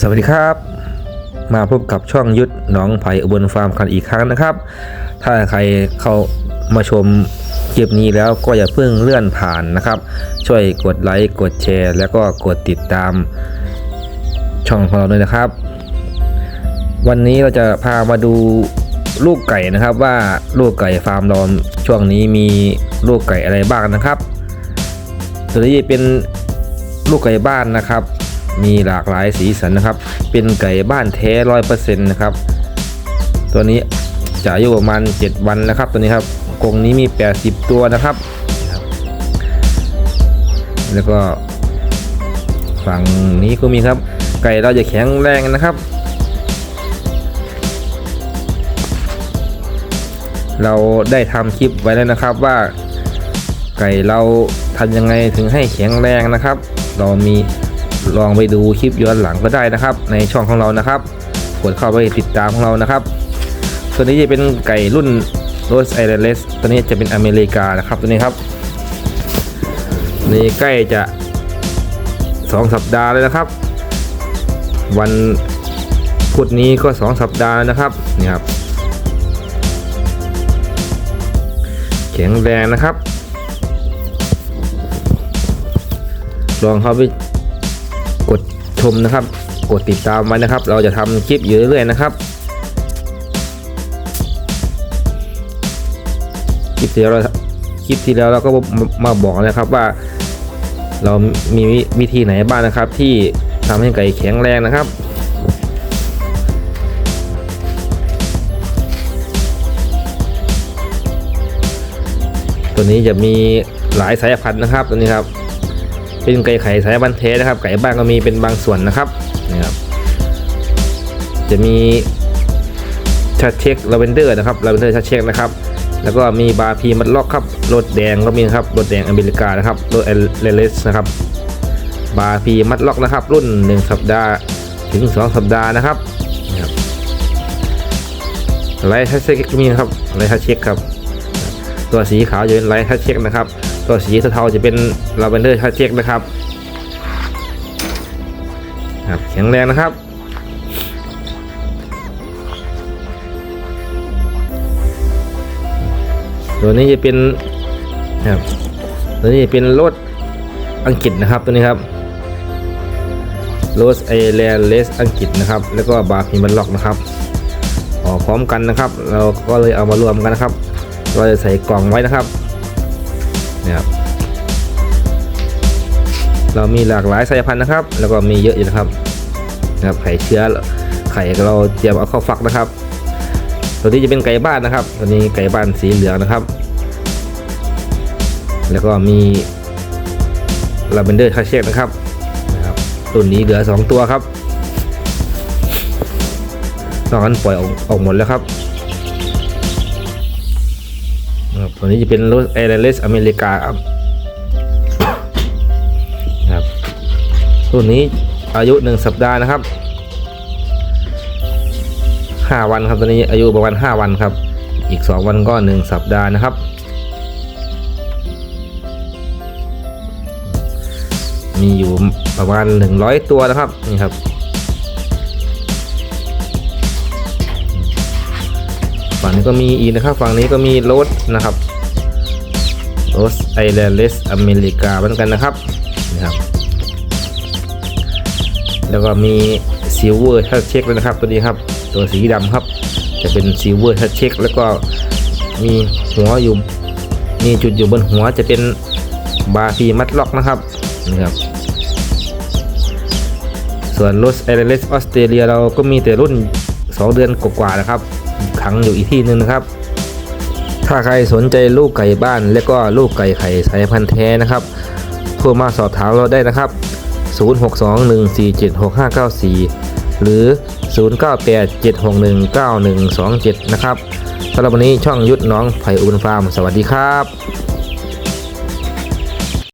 สวัสดีครับ มาพบกับช่องยุทธหนองไผ่อุบลฟาร์มกันอีกครั้งนะครับ ถ้าใครเข้ามาชมคลิปนี้แล้วก็อย่าเพิ่งเลื่อนผ่านนะครับ ช่วยกดไลค์กดแชร์ แล้วก็กดติดตามช่องของเราด้วยนะครับ วันนี้เราจะพามาดูลูกไก่นะครับว่าลูกไก่ฟาร์มเราช่วงนี้มีลูกไก่อะไรบ้างนะครับตัวนี้เป็นลูกไก่บ้านนะครับ มีหลากหลายสีสันนะครับ เป็นไก่บ้านแท้ร้อยเปอร์เซ็นต์นะครับ ตัวนี้จะอายุประมาณ 7 วันนะครับ ตัวนี้ครับกรงนี้มี 80 ตัวนะครับ แล้วก็ฝั่งนี้ก็มีครับ ไก่เราจะแข็งแรงนะครับ เราได้ทำคลิปไว้แล้วนะครับว่าไก่เราทำยังไงถึงให้แข็งแรงนะครับ เรามี ลองไปดูคลิปย้อนหลังก็ได้นะครับ ในช่องของเรานะครับ กดเข้าไปติดตามของเรานะครับ ตัวนี้จะเป็นไก่รุ่นโรสไอเรสตัวนี้จะเป็นอเมริกานะครับตัวนี้ครับนี่ใกล้จะ 2 สัปดาห์เลยนะครับ วันพุธนี้ก็ 2 สัปดาห์นะครับนี่ครับแข็งแรงนะครับ ลองเข้าไป ชมนะครับ กดติดตามไว้นะครับ เราจะทำคลิปอยู่เรื่อยๆนะครับคลิปที่แล้วเราคลิปที่แล้วเราก็มาบอกนะครับว่า เรามีวิธีไหนบ้างนะครับ ที่ทำให้ไก่แข็งแรงนะครับตัวนี้จะมีหลายสายพันธุ์นะครับตัวนี้ครับ เป็นไก่ไข่สายพันธุ์แท้นะครับ ไก่บ้านก็มีเป็นบางส่วนนะครับนี่ครับจะมีชัดเช็คลาเวนเดอร์นะครับลาเวนเดอร์ชัดเช็คนะครับ แล้วก็มีบาพีมัดล็อกครับรถแดงก็มีครับรถแดงอเมริกานะครับรถเอเลสนะครับ บาพีมัดล็อกนะครับ รุ่น 1 สัปดาห์ถึง 2 สัปดาห์นะครับไลท์ชัดเช็คมีครับไลท์ชัดเช็คครับ ตัวสีขาวจะเป็นไลท์ชัดเช็คนะครับ ตัวสีเทาๆจะเป็นลาเวนเดอร์ชัดเช็คนะครับครับแข็งแรงนะครับตัวนี้จะเป็นครับตัวนี้จะเป็นรถอังกฤษนะครับตัวนี้ครับโรถไอแลนด์เลสอังกฤษนะครับ แล้วก็บาร์พีมันล็อกนะครับออกพร้อมกันนะครับ เราก็เลยเอามารวมกันนะครับ เราจะใส่กล่องไว้นะครับ นี่ยครับเรามีหลากหลายสายพันธุ์นะครับ แล้วก็มีเยอะอยู่นะครับนะครับไข่เชื้อไข่เราเตรียมเอาเข้าฟักนะครับ ตัวนี้จะเป็นไก่บ้านนะครับ ตัวนี้ไก่บ้านสีเหลืองนะครับ แล้วก็มีลาเวนเดอร์คาเชกนะครับนะครับตัวนี้เหลือ 2 ตัวครับนอกนั้นปล่อยออกออกหมดแล้วครับ วนนี้จะเป็นรถเอเรเลสอเมริกาครับครับตัวนี้อายุ1สัปดาห์นะครับ5วันครับตอนนี้อายุประมาณ5วันครับ อีก2วันก็1สัปดาห์นะครับ มีอยู่ประมาณ100ตัวนะครับนี่ครับฝั่งนี้ก็มีอีกนะครับ ฝั่งนี้ก็มีรสนะครับ โรสไอแลนด์เลสอเมริกาเหมือนกันนะครับนะครับ แล้วก็มีซิลเวอร์ทัชเช็คเลยนะครับตัวนี้ครับ ตัวสีดำครับ จะเป็นซิลเวอร์ทัชเช็คแล้วก็มีหัวอยู่มีจุดอยู่บนหัวจะเป็นบาฟีมัดล็อกนะครับนะครับส่วนรถเอเรสออสเตรเลียเราก็มีแต่รุ่น 2 เดือนกว่าๆนะครับขังอยู่อีกที่หนึ่งนะครับ ถ้าใครสนใจลูกไก่บ้าน และก็ลูกไก่ไข่สายพันธุ์แท้นะครับโทรมาสอบถามเราได้นะครับ 0621476594 หรือ 0987619127 นะครับสำหรับวันนี้ช่องยุทธน้องไผ่อุบลฟาร์ม สวัสดีครับ